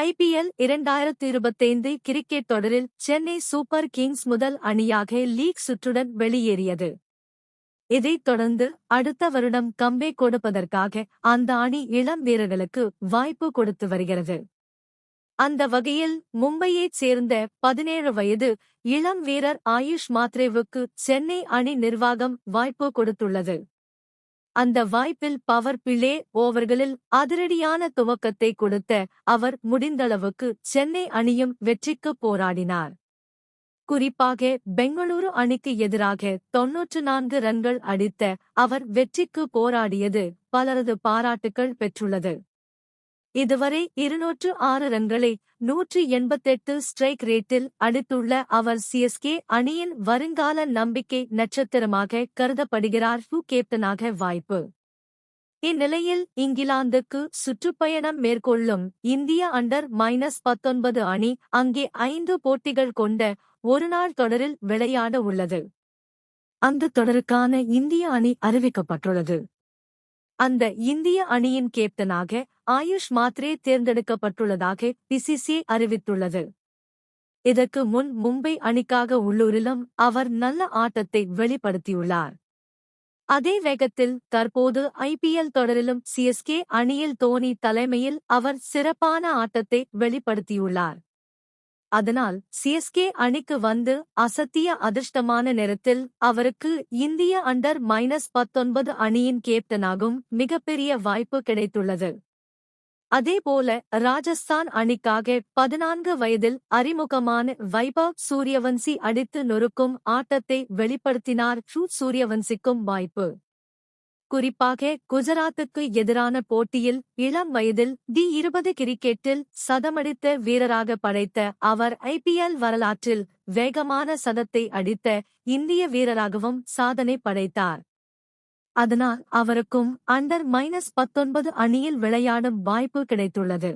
IPL இரண்டாயிரத்து இருபத்தைந்து cricket தொடரில் சென்னை சூப்பர் கிங்ஸ் முதல் அணியாக லீக் சுற்றுடன் வெளியேறியது. இதைத் தொடர்ந்து அடுத்த வருடம் கம்பே கொடுப்பதற்காக அந்த அணி இளம் வீரர்களுக்கு வாய்ப்பு கொடுத்து வருகிறது. அந்த வகையில் மும்பையைச் சேர்ந்த பதினேழு வயது இளம் வீரர் ஆயுஷ் மாத்ரேவுக்கு சென்னை அணி நிர்வாகம் வாய்ப்பு கொடுத்துள்ளது. அந்த வாய்ப்பில் பவர் பிளே ஓவர்களில் அதிரடியான துவக்கத்தை கொடுத்த அவர் முடிந்தளவுக்கு சென்னை அணியும் வெற்றிக்கு போராடினார். குறிப்பாக பெங்களூரு அணிக்கு எதிராக தொன்னூற்று நான்கு ரன்கள் அடித்த அவர் வெற்றிக்கு போராடியது பலரது பாராட்டுக்கள் பெற்றுள்ளது. இதுவரை இருநூற்று ஆறு ரன்களை நூற்றி எண்பத்தெட்டு ஸ்ட்ரைக் ரேட்டில் அடித்துள்ள அவர் சிஎஸ்கே அணியின் வருங்கால நம்பிக்கை நட்சத்திரமாக கருதப்படுகிறார் ஹூ கேப்டனாக வாய்ப்பு. இந்நிலையில் இங்கிலாந்துக்கு சுற்றுப்பயணம் மேற்கொள்ளும் இந்திய அண்டர் மைனஸ் பத்தொன்பது அணி அங்கே ஐந்து போட்டிகள் கொண்ட ஒருநாள் தொடரில் விளையாட உள்ளது. அந்த தொடருக்கான இந்திய அணி அறிவிக்கப்பட்டுள்ளது. அந்த இந்திய அணியின் கேப்டனாக ஆயுஷ் மாத்ரே தேர்ந்தெடுக்கப்பட்டுள்ளதாக பிசிசி அறிவித்துள்ளது. இதற்கு முன் மும்பை அணிக்காக உள்ளூரிலும் அவர் நல்ல ஆட்டத்தை வெளிப்படுத்தியுள்ளார். அதே வேகத்தில் தற்போது ஐபிஎல் தொடரிலும் சிஎஸ்கே அணியில் தோனி தலைமையில் அவர் சிறப்பான ஆட்டத்தை வெளிப்படுத்தியுள்ளார். அதனால் சிஎஸ்கே அணிக்கு வந்து அசத்திய அதிர்ஷ்டமான நேரத்தில் அவருக்கு இந்திய அண்டர் மைனஸ் பத்தொன்பது அணியின் கேப்டனாகும் மிகப்பெரிய வாய்ப்பு கிடைத்துள்ளது. அதேபோல ராஜஸ்தான் அணிக்காக பதினான்கு வயதில் அறிமுகமான வைபவ் சூரியவன்சி அடித்து நொறுக்கும் ஆட்டத்தை வெளிப்படுத்தினார் ஷூ சூரியவன்சிக்கும் வாய்ப்பு. குறிப்பாக குஜராத்துக்கு எதிரான போட்டியில் இளம் வயதில் டி இருபது கிரிக்கெட்டில் சதமடித்த வீரராக படைத்த அவர் ஐபிஎல் வரலாற்றில் வேகமான சதத்தை அடித்த இந்திய வீரராகவும் சாதனை படைத்தார். அதனால் அவருக்கும் அண்டர் மைனஸ் பத்தொன்பது அணியில் விளையாடும் வாய்ப்பு கிடைத்துள்ளது.